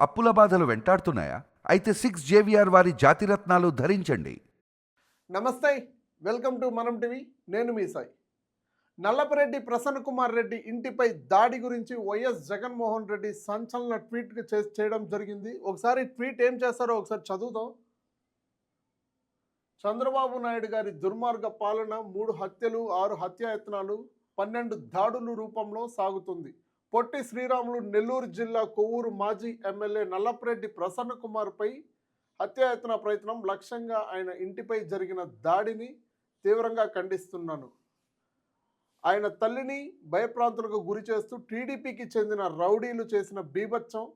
అప్పుల బాధలు వెంటాడుతున్నాయా? అయితే సిక్స్ జేవిఆర్ వారి జాతిరత్నాలు ధరించండి. నమస్తే వెల్కమ్ టు మనం టీవీ నేను మీ సాయి. నల్లపరెడ్డి ప్రసన్న కుమార్ రెడ్డి ఇంటిపై దాడి గురించి వైఎస్ జగన్మోహన్ రెడ్డి సంచలన ట్వీట్ చే- చేయడం జరిగింది. ఒకసారి ట్వీట్ ఏం చేస్తారో ఒకసారి చదువుతాం చంద్రబాబు నాయుడు గారి దుర్మార్గ పాలన మూడు హత్యలు ఆరు హత్యాయత్నాలు పన్నెండు దాడులు రూపంలో సాగుతుంది. పొట్టి శ్రీరాములు నెల్లూరు జిల్లా కొవ్వూరు మాజీ ఎమ్మెల్యే నల్లపరెడ్డి ప్రసన్న కుమార్పై హత్యాయత్న ప్రయత్నం లక్ష్యంగా ఆయన ఇంటిపై జరిగిన దాడిని తీవ్రంగా ఖండిస్తున్నాను. ఆయన తల్లిని భయప్రాంతులకు గురి చేస్తూ టీడీపీకి చెందిన రౌడీలు చేసిన బీభత్సం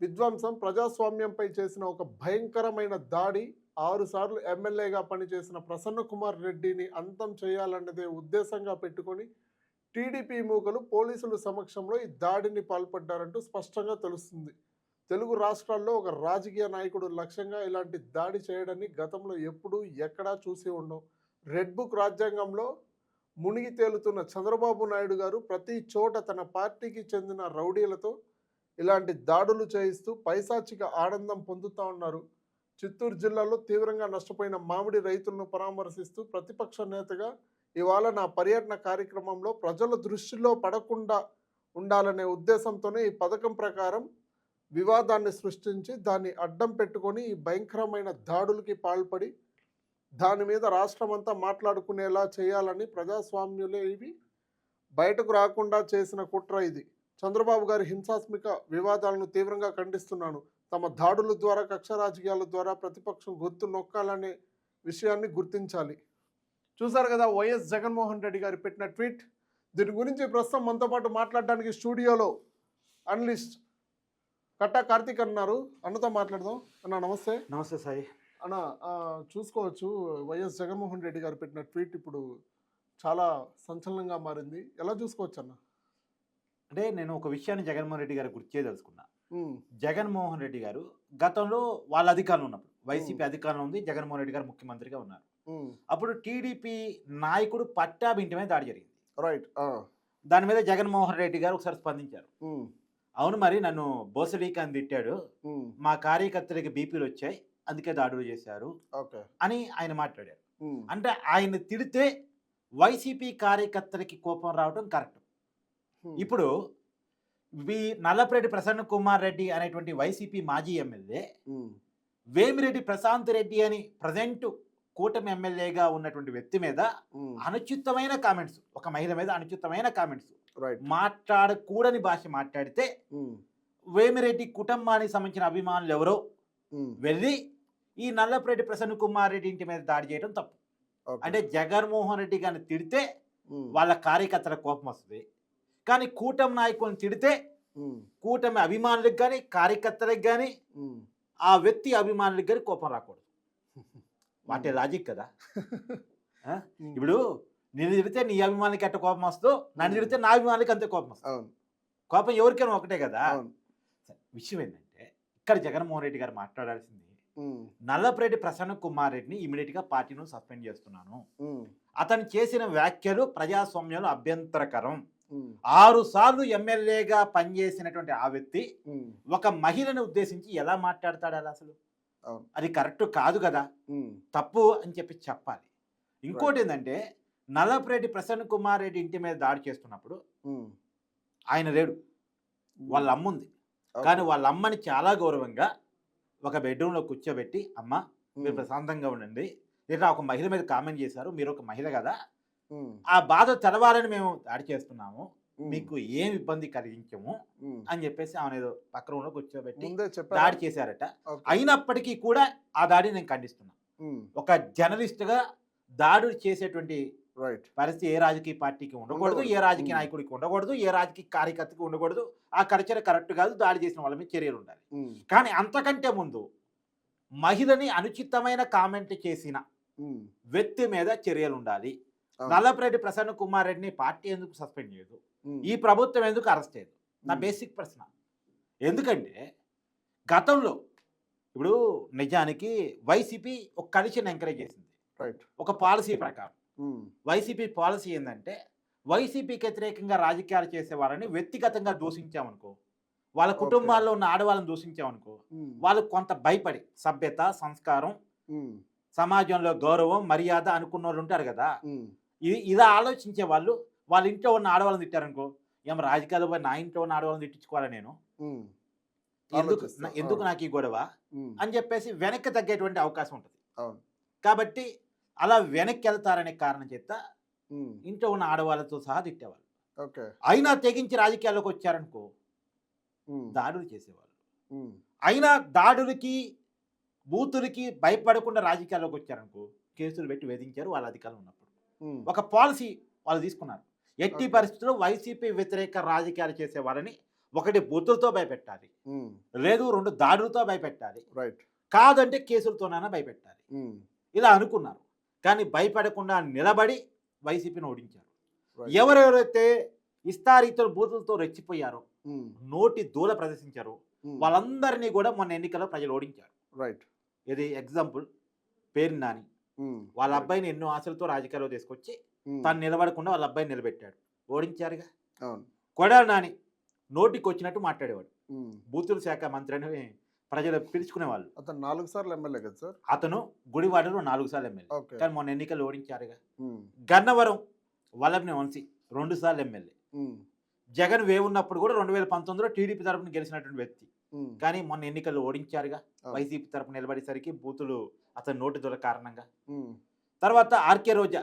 విధ్వంసం ప్రజాస్వామ్యంపై చేసిన ఒక భయంకరమైన దాడి ఆరుసార్లు ఎమ్మెల్యేగా పనిచేసిన ప్రసన్న కుమార్ రెడ్డిని అంతం చేయాలన్నదే ఉద్దేశంగా పెట్టుకొని టీడీపీ మూకలు పోలీసుల సమక్షంలో ఈ దాడిని పాల్పడ్డారంటూ స్పష్టంగా తెలుస్తుంది. తెలుగు రాష్ట్రాల్లో ఒక రాజకీయ నాయకుడు లక్ష్యంగా ఇలాంటి దాడి చేయడాన్ని గతంలో ఎప్పుడూ ఎక్కడా చూసి ఉండవు రెడ్ బుక్ రాజ్యాంగంలో మునిగి తేలుతున్న చంద్రబాబు నాయుడు గారు ప్రతి చోట తన పార్టీకి చెందిన రౌడీలతో ఇలాంటి దాడులు చేయిస్తూ పైశాచిక ఆనందం పొందుతూ ఉన్నారు. చిత్తూరు జిల్లాలో తీవ్రంగా నష్టపోయిన మామిడి రైతులను పరామర్శిస్తూ ప్రతిపక్ష నేతగా ఇవాళ నా పర్యటన కార్యక్రమంలో ప్రజల దృష్టిలో పడకుండా ఉండాలనే ఉద్దేశంతోనే ఈ పథకం ప్రకారం వివాదాన్ని సృష్టించి దాన్ని అడ్డం పెట్టుకొని ఈ భయంకరమైన దాడులకి పాల్పడి దాని మీద రాష్ట్రం అంతా మాట్లాడుకునేలా చేయాలని ప్రజాస్వామ్యులే ఇవి. బయటకు రాకుండా చేసిన కుట్ర ఇది. చంద్రబాబు గారి హింసాత్మక వివాదాలను తీవ్రంగా ఖండిస్తున్నాను. తమ దాడుల ద్వారా కక్ష రాజకీయాల ద్వారా ప్రతిపక్షం గుర్తు నొక్కాలనే విషయాన్ని గుర్తించాలి. చూసారు కదా వైఎస్ జగన్మోహన్ రెడ్డి గారు పెట్టిన ట్వీట్. దీని గురించి ప్రస్తుతం మనతో పాటు మాట్లాడడానికి స్టూడియోలో అనలిస్ట్ కట్టా కార్తీక్ అన్నారు. అన్నతో మాట్లాడదాం. అన్న నమస్తే. నమస్తే సాయి. అన్న చూసుకోవచ్చు వైఎస్ జగన్మోహన్ రెడ్డి గారు పెట్టిన ట్వీట్ ఇప్పుడు చాలా సంచలనంగా మారింది. ఎలా చూసుకోవచ్చు అన్న? అంటే నేను ఒక విషయాన్ని జగన్మోహన్ రెడ్డి గారు గుర్తు చేయదలుచుకున్నా. జగన్మోహన్ రెడ్డి గారు గతంలో వాళ్ళ అధికారంలో ఉన్నప్పుడు వైసీపీ అధికారంలో ఉంది జగన్మోహన్ రెడ్డి గారు ముఖ్యమంత్రిగా ఉన్నారు. అప్పుడు టీడీపీ నాయకుడు పట్టాభి ఇంటి మీద దాడి జరిగింది. రైట్ దాని మీద జగన్మోహన్ రెడ్డి గారు ఒకసారి స్పందించారు. అవును మరి నన్ను బోసడీకి అని తిట్టాడు మా కార్యకర్తలకి బీపీలు వచ్చాయి అందుకే దాడులు చేశారు ఓకే. అని ఆయన మాట్లాడారు. అంటే ఆయన తిడితే వైసీపీ కార్యకర్తలకి కోపం రావడం కరెక్ట్. ఇప్పుడు వి నల్లపరెడ్డి ప్రసన్న కుమార్ రెడ్డి అనేటువంటి వైసీపీ మాజీ ఎమ్మెల్యే వేమిరెడ్డి ప్రశాంత్ రెడ్డి అని ప్రజెంట్ కూటమి ఎమ్మెల్యేగా ఉన్నటువంటి వ్యక్తి మీద అనుచితమైన కామెంట్స్ ఒక మహిళ మీద అనుచితమైన కామెంట్స్ మాట్లాడకూడని భాష మాట్లాడితే వేమిరెడ్డి కుటుంబానికి సంబంధించిన అభిమానులు ఎవరో వెళ్ళి ఈ నల్లపరెడ్డి ప్రసన్న కుమార్ రెడ్డి ఇంటి మీద దాడి చేయడం తప్పు. అంటే జగన్మోహన్ రెడ్డి గారిని తిడితే వాళ్ళ కార్యకర్తల కోపం వస్తుంది. కానీ కూటమి నాయకులను తిడితే కూటమి అభిమానులకు కానీ కార్యకర్తలకు కానీ ఆ వ్యక్తి అభిమానులకు కానీ కోపం రాకూడదు. వాటి లాజిక్ కదా. ఇప్పుడు నేను తిడితే నీ అభిమానికి ఎట్ట కోపం వస్తుందో నన్ను తిడితే నా అభిమానికి అంతే కోపం వస్తుంది. కోపం ఎవరికైనా ఒకటే కదా. విషయం ఏంటంటే ఇక్కడ జగన్మోహన్ రెడ్డి గారు మాట్లాడాల్సింది నల్లపరెడ్డి ప్రసన్న కుమార్ రెడ్డిని ఇమీడియట్గా పార్టీను సస్పెండ్ చేస్తున్నాను. అతను చేసిన వ్యాఖ్యలు ప్రజాస్వామ్యంలో అభ్యంతరకరం. ఆరు సార్లు ఎమ్మెల్యేగా పనిచేసినటువంటి ఆ వ్యక్తి ఒక మహిళను ఉద్దేశించి ఎలా మాట్లాడతాడు అలా అసలు. అది కరెక్ట్ కాదు కదా. తప్పు అని చెప్పి చెప్పాలి. ఇంకోటి ఏంటంటే నల్లపరెడ్డి ప్రసన్న కుమార్ రెడ్డి ఇంటి మీద దాడి చేస్తున్నప్పుడు ఆయన లేడు. వాళ్ళ అమ్మ ఉంది. కానీ వాళ్ళ అమ్మని చాలా గౌరవంగా ఒక బెడ్రూమ్లో కూర్చోబెట్టి అమ్మ మీరు ప్రశాంతంగా ఉండండి. లేదా ఒక మహిళ మీద కామెంట్ చేశారు. మీరు ఒక మహిళ కదా. ఆ బాధ తెలవాలని మేము దాడి చేస్తున్నాము. మీకు ఏం ఇబ్బంది కలిగించము అని చెప్పేసి ఆమె ఏదో పక్క రూమ్లో కూర్చోబెట్టి దాడి చేశారట. అయినప్పటికీ కూడా ఆ దాడిని నేను ఖండిస్తున్నా. ఒక జర్నలిస్ట్గా దాడులు చేసేటువంటి పరిస్థితి ఏ రాజకీయ పార్టీకి ఉండకూడదు. ఏ రాజకీయ. నాయకుడికి ఉండకూడదు ఏ రాజకీయ కార్యకర్తకి ఉండకూడదు. ఆ కల్చర్ కరెక్ట్ కాదు దాడి చేసిన వాళ్ళ మీద చర్యలు ఉండాలి. కానీ అంతకంటే ముందు మహిళని అనుచితమైన కామెంట్ చేసిన వ్యక్తి మీద చర్యలు ఉండాలి. నల్లపరెడ్డి ప్రసన్న కుమార్ రెడ్డిని పార్టీ ఎందుకు సస్పెండ్ చేయదు? ఈ ప్రభుత్వం ఎందుకు అరెస్ట్ చేయదు? నా బేసిక్ ప్రశ్న. ఎందుకంటే గతంలో ఇప్పుడు నిజానికి వైసీపీ ఒక కలిసిని ఎంకరేజ్ చేసింది. రైట్ ఒక పాలసీ ప్రకారం. వైసీపీ పాలసీ ఏంటంటే వైసీపీకి వ్యతిరేకంగా రాజకీయాలు చేసేవారని వ్యక్తిగతంగా దూషించామనుకో వాళ్ళ కుటుంబాల్లో ఉన్న ఆడవాళ్ళని దూషించామనుకో వాళ్ళు కొంత భయపడి సభ్యత సంస్కారం సమాజంలో గౌరవం మర్యాద అనుకున్న వాళ్ళు ఉంటారు కదా. ఇది ఇలా ఆలోచించే వాళ్ళు వాళ్ళ ఇంట్లో ఉన్న ఆడవాళ్ళని తిట్టారనుకో ఏం రాజకీయాలు పోయి నా ఇంట్లో ఉన్న ఆడవాళ్ళని తిట్టించుకోవాలా నేను? ఎందుకు ఎందుకు. నాకు ఈ గొడవ? అని చెప్పేసి వెనక్కి తగ్గేటువంటి అవకాశం ఉంటుంది. కాబట్టి అలా వెనక్కి వెళ్తారనే కారణం చేత ఇంట్లో ఉన్న ఆడవాళ్ళతో సహా తిట్టేవాళ్ళు. అయినా తెగించి రాజకీయాల్లోకి వచ్చారనుకో దాడులు చేసేవాళ్ళు. అయినా దాడులకి బూతులకి భయపడకుండా రాజకీయాల్లోకి వచ్చారనుకో కేసులు పెట్టి వేధించారు వాళ్ళ అధికారులు ఉన్నప్పుడు. ఒక పాలసీ వాళ్ళు తీసుకున్నారు. ఎట్టి. పరిస్థితుల్లో వైసీపీ వ్యతిరేక రాజకీయాలు చేసే వాళ్ళని ఒకటి బూతులతో భయపెట్టాలి. లేదు రెండు దాడులతో భయపెట్టాలి. రైట్. కాదంటే కేసులతోనైనా భయపెట్టాలి. ఇలా అనుకున్నారు. కానీ భయపడకుండా నిలబడి వైసీపీని ఓడించారు. ఎవరెవరైతే ఇస్తారీతలు బూతులతో రెచ్చిపోయారో నోటి దూల ప్రదర్శించారో వాళ్ళందరినీ కూడా మొన్న ఎన్నికల్లో ప్రజలు ఓడించారు. రైట్. ఇది ఎగ్జాంపుల్ పేరు నాని. వాళ్ళ. అబ్బాయిని ఎన్నో ఆశలతో రాజకీయాల్లో తీసుకొచ్చి తను నిలబడకుండా వాళ్ళ అబ్బాయిని నిలబెట్టాడు. ఓడించారుగా? అవును. కొడాలి నాని నోటికి వచ్చినట్టు మాట్లాడేవాడు బూతుల శాఖ మంత్రి అని ప్రజలు పిలుచుకునేవాళ్ళు. అతను నాలుగు సార్లు ఎమ్మెల్యే కదా సార్? అతను గుడివాడలో నాలుగు సార్లు ఎమ్మెల్యే. కానీ మొన్న ఎన్నికలు ఓడించారుగా? గన్నవరం వల్లభని వంశీ రెండు సార్లు ఎమ్మెల్యే. జగన్ వేవున్నప్పుడు కూడా రెండు వేల పంతొమ్మిదిలో టీడీపీ తరపున గెలిచినటువంటి వ్యక్తి. కానీ మొన్న ఎన్నికల్లో ఓడించారుగా. వైసీపీ తరపున నిలబడేసరికి బూతులు అతని నోటి దొర కారణంగా. తర్వాత ఆర్కే రోజా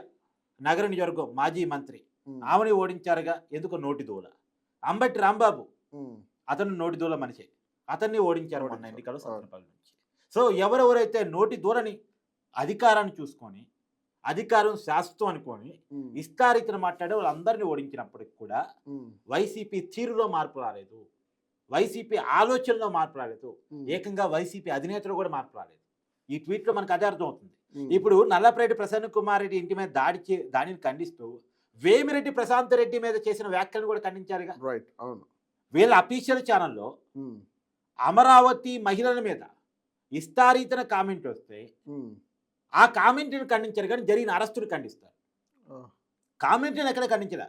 నగర నియోజకవర్గం మాజీ మంత్రి. ఆమెని ఓడించారుగా ఎందుకు నోటి దూల. అంబటి రాంబాబు అతను నోటి దూల మనిషి. అతన్ని ఓడించారు మొన్న అవును. సత్తెనపల్లి నుంచి. సో ఎవరెవరైతే నోటి దూరని అధికారాన్ని చూసుకొని అధికారం శాశ్వతం అనుకొని ఉమ్, ఇష్టారీతిని మాట్లాడే వాళ్ళందరినీ ఓడించినప్పటికి కూడా వైసీపీ తీరులో మార్పు రాలేదు. వైసీపీ ఆలోచనలో మార్పు రాలేదు. ఏకంగా వైసీపీ అధినేతలు కూడా మార్పు రాలేదు. ఈ ట్వీట్లో మనకు అదే అర్థం అవుతుంది ఉమ్, ఇప్పుడు నల్లపరెడ్డి ప్రసన్న కుమార్ రెడ్డి ఇంటి మీద దాడి చే దాడిని ఖండిస్తూ వేమిరెడ్డి ప్రశాంత్ రెడ్డి మీద చేసిన వ్యాఖ్యలను కూడా ఖండించారుగా. రైట్ అవును. వీళ్ళ అఫీషియల్ ఛానల్లో అమరావతి మహిళల మీద ఇస్తారీతన కామెంట్ వస్తే ఆ కామెంట్ని ఖండించారు కానీ జరిగిన అరెస్టును ఖండిస్తారు. ఆ, కామెంట్ని ఎక్కడ ఖండించలే?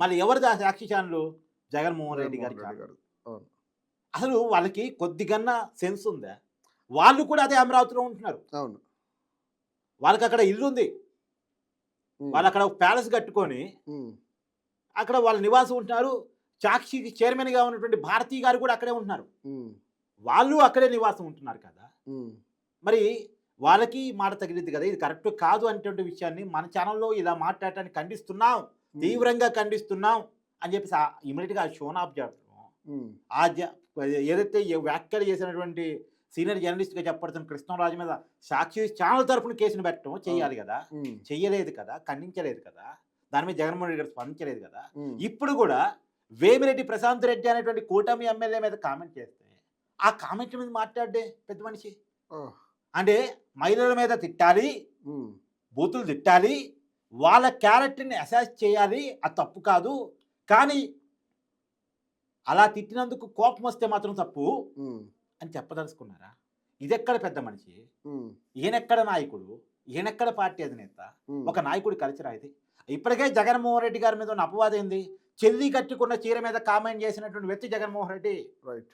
మళ్ళీ ఎవరిది ఆ సాక్షి ఛానల్? జగన్మోహన్ రెడ్డి గారి. అసలు వాళ్ళకి కొద్దిగన్నా సెన్స్ ఉందా? వాళ్ళు కూడా అదే అమరావతిలో ఉంటున్నారు. అవును. వాళ్ళకి అక్కడ ఇల్లు ఉంది వాళ్ళు అక్కడ ప్యాలెస్ కట్టుకొని అక్కడ వాళ్ళ నివాసం ఉంటున్నారు. సాక్షికి చైర్మన్గా ఉన్నటువంటి భారతీ గారు కూడా అక్కడే ఉంటున్నారు. వాళ్ళు అక్కడే నివాసం ఉంటున్నారు కదా. మరి వాళ్ళకి మాట తగిలింది కదా. ఇది కరెక్ట్ కాదు అనేటువంటి విషయాన్ని మన ఛానల్లో ఇలా మాట్లాడటానికి ఖండిస్తున్నాం. తీవ్రంగా ఖండిస్తున్నాం అని చెప్పేసి ఇమీడియట్గా ఆ షోన్ ఆఫ్ చేయడం ఆ ఏదైతే వ్యాఖ్యలు చేసినటువంటి సీనియర్ జర్నలిస్ట్గా చెప్పబడుతున్న కృష్ణరాజు మీద సాక్షి ఛానల్ తరపున కేసును పెట్టడం చేయాలి కదా. చెయ్యలేదు కదా ఖండించలేదు కదా. దాని మీద జగన్మోహన్ రెడ్డి గారు స్పందించలేదు కదా. ఇప్పుడు కూడా వేమిరెడ్డి ప్రశాంత్ రెడ్డి అనేటువంటి కూటమి ఎమ్మెల్యే మీద కామెంట్ చేస్తే ఆ కామెంట్ మీద మాట్లాడే పెద్ద మనిషి. అంటే మహిళల మీద తిట్టాలి బూతులు తిట్టాలి వాళ్ళ క్యారెక్టర్ని అసాస్ చేయాలి అది తప్పు కాదు. కానీ అలా తిట్టినందుకు కోపం వస్తే మాత్రం తప్పు. అని చెప్పదలుచుకున్నారా? ఇదెక్కడ పెద్ద మనిషి? ఈయనెక్కడ నాయకుడు? ఈయనెక్కడ పార్టీ అధినేత? ఒక నాయకుడి కల్చర్ ఇది ఇప్పటికే జగన్మోహన్ రెడ్డి గారి మీద ఉన్న అపవాదం ఏంది? చెల్లి కట్టుకున్న చీర మీద కామెంట్ చేసినటువంటి వ్యక్తి జగన్మోహన్ రెడ్డి. రైట్.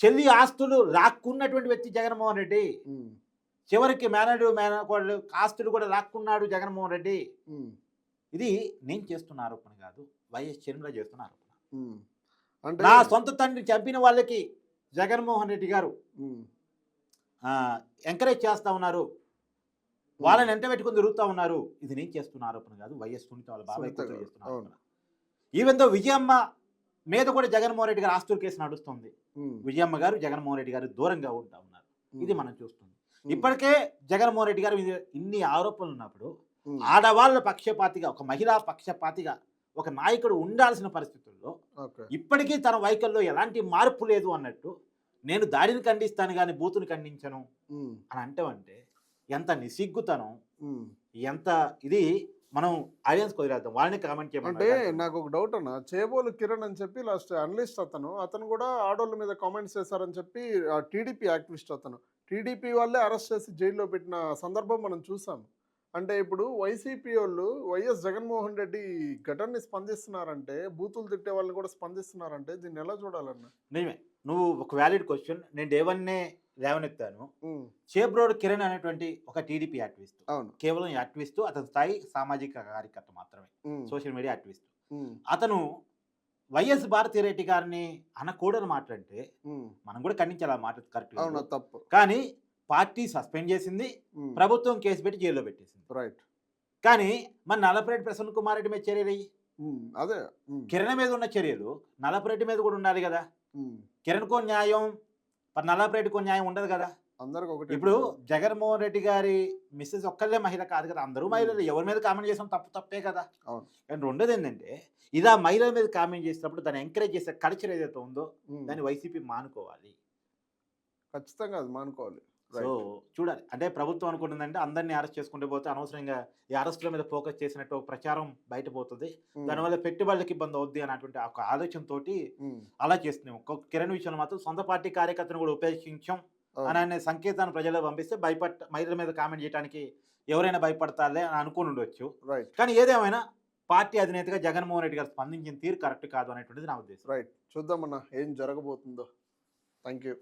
చెల్లి ఆస్తులు లాక్కున్నటువంటి వ్యక్తి జగన్మోహన్ రెడ్డి. చివరికి మేనడు మేనకోళ్ళు ఆస్తులు కూడా లాక్కున్నాడు జగన్మోహన్ రెడ్డి. ఇది నేను చేస్తున్న ఆరోపణ కాదు వైఎస్ షర్మిల చేస్తున్న ఆరోపణ. అంటే నా సొంత తండ్రిని చంపిన వాళ్ళకి జగన్మోహన్ రెడ్డి గారు ఎంకరేజ్ చేస్తా ఉన్నారు. వాళ్ళని ఎంట పెట్టుకుని తిరుగుతూ ఉన్నారు. ఇది నేను చేస్తున్న ఆరోపణ కాదు. వైఎస్ సునీత వాళ్ళ బాబాయ్ చేస్తున్న. ఆరోపణ. ఈవెన్ దో విజయమ్మ మీద కూడా జగన్మోహన్ రెడ్డి గారు ఆస్తుల కేసు నడుస్తుంది. విజయమ్మ గారు జగన్మోహన్ రెడ్డి గారు దూరంగా ఉంటా ఉన్నారు. ఇది మనం చూస్తుంది. ఇప్పటికే జగన్మోహన్ రెడ్డి గారు ఇన్ని ఆరోపణలు ఉన్నప్పుడు ఆడవాళ్ళ పక్షపాతిగా ఒక మహిళా పక్షపాతిగా ఒక నాయకుడు ఉండాల్సిన పరిస్థితుల్లో ఓకే. ఇప్పటికీ తన వైఖరిలో ఎలాంటి మార్పు లేదు అన్నట్టు నేను దాడిని ఖండిస్తాను కానీ బూతుని ఖండించను అని అంటామంటే ఎంత నిసిగ్గుతనం. ఎంత ఇది మనం ఆడియన్స్ కుదిరేద్దాం వాళ్ళని కామెంట్ అంటే నాకు ఒక డౌట్ అన్న చేబోలు కిరణ్ అని చెప్పి లాస్ట్ అనలిస్ట్ అతను అతను కూడా ఆడోళ్ళ మీద కామెంట్స్ చేశారని చెప్పి టీడీపీ యాక్టివిస్ట్ అతను. టీడీపీ వాళ్ళే అరెస్ట్ చేసి జైల్లో పెట్టిన సందర్భం మనం చూసాం. అంటే ఇప్పుడు వైసీపీ వాళ్ళు వైఎస్ జగన్మోహన్ రెడ్డి ఘటనని స్పందిస్తున్నారంటే బూతులు తిట్టే వాళ్ళని కూడా స్పందిస్తున్నారంటే దీన్ని ఎలా చూడాలన్న? నిజమే. నువ్వు ఒక వ్యాలిడ్ క్వశ్చన్ నేను డే వన్నే లేవనెత్తాను. ఉమ్, షేప్ రోడ్ కిరణ్ అనేటువంటి ఒక టీడీపీ యాక్టివిస్ట్. అవును. కేవలం యాక్టివిస్ట్ అతని స్థాయి సామాజిక కార్యకర్త మాత్రమే. Social media activist. అతను వైఎస్ భారతి రెడ్డి గారిని అనకూడని మాట్లాడితే ఉమ్. మనం కూడా ఖండించాలి ఆ మాట కరెక్ట్ అవును తప్పు. కానీ పార్టీ సస్పెండ్ చేసింది ప్రభుత్వం కేసు పెట్టి జైల్లో పెట్టేసింది. రైట్. కానీ మన నలపరెడ్డి ప్రసన్న కుమార్ రెడ్డి మీద చర్యలు అదే కిరణ్ మీద ఉన్న చర్యలు నలపరెడ్డి మీద కూడా ఉండాలి కదా. కిరణ్కో న్యాయం నలపరెడ్డికో న్యాయం ఉండదు కదా. అందరికి ఒకటి ఇప్పుడు జగన్మోహన్ రెడ్డి గారి మిస్సెస్ ఒక్కళ్ళే మహిళ కాదు కదా. అందరూ మహిళలు. ఎవరి మీద కామెంట్ చేసాం తప్పు తప్పే కదా. అవును. అండ్ రెండోది ఏంటంటే ఇలా మహిళల మీద కామెంట్ చేసినప్పుడు దాన్ని ఎంకరేజ్ చేసే కల్చర్ ఏదైతే ఉందో దాన్ని వైసీపీ మానుకోవాలి. ఖచ్చితంగా అది మానుకోవాలి. సో చూడాలి. అంటే ప్రభుత్వం అనుకుంటుందంటే అందరినీ అరెస్ట్ చేసుకుంటే పోతే అనవసరంగా ఈ అరెస్టుల మీద ఫోకస్ చేసినట్టు ఒక ప్రచారం బయట పోతుంది. ఉమ్, దానివల్ల పెట్టుబడులకు ఇబ్బంది అవుద్ది అన్నటువంటి ఒక ఆలోచనతోటి ఉమ్, అలా చేస్తున్నాం. కిరణ్ విషయంలో మాత్రం సొంత పార్టీ కార్యకర్తను కూడా ఉపేక్షించాం. అని అనే సంకేతాన్ని ప్రజల్లో పంపిస్తే భయపడ మహిళల మీద కామెంట్ చేయడానికి ఎవరైనా భయపడతారులే అని అనుకుని ఉండొచ్చు. రైట్. కానీ ఏదేమైనా పార్టీ అధినేతగా జగన్మోహన్ రెడ్డి గారు స్పందించిన తీరు కరెక్ట్ కాదు అనేటువంటిది నా ఉద్దేశం. రైట్. చూద్దామన్నా ఏం జరగబోతుందో. Thank you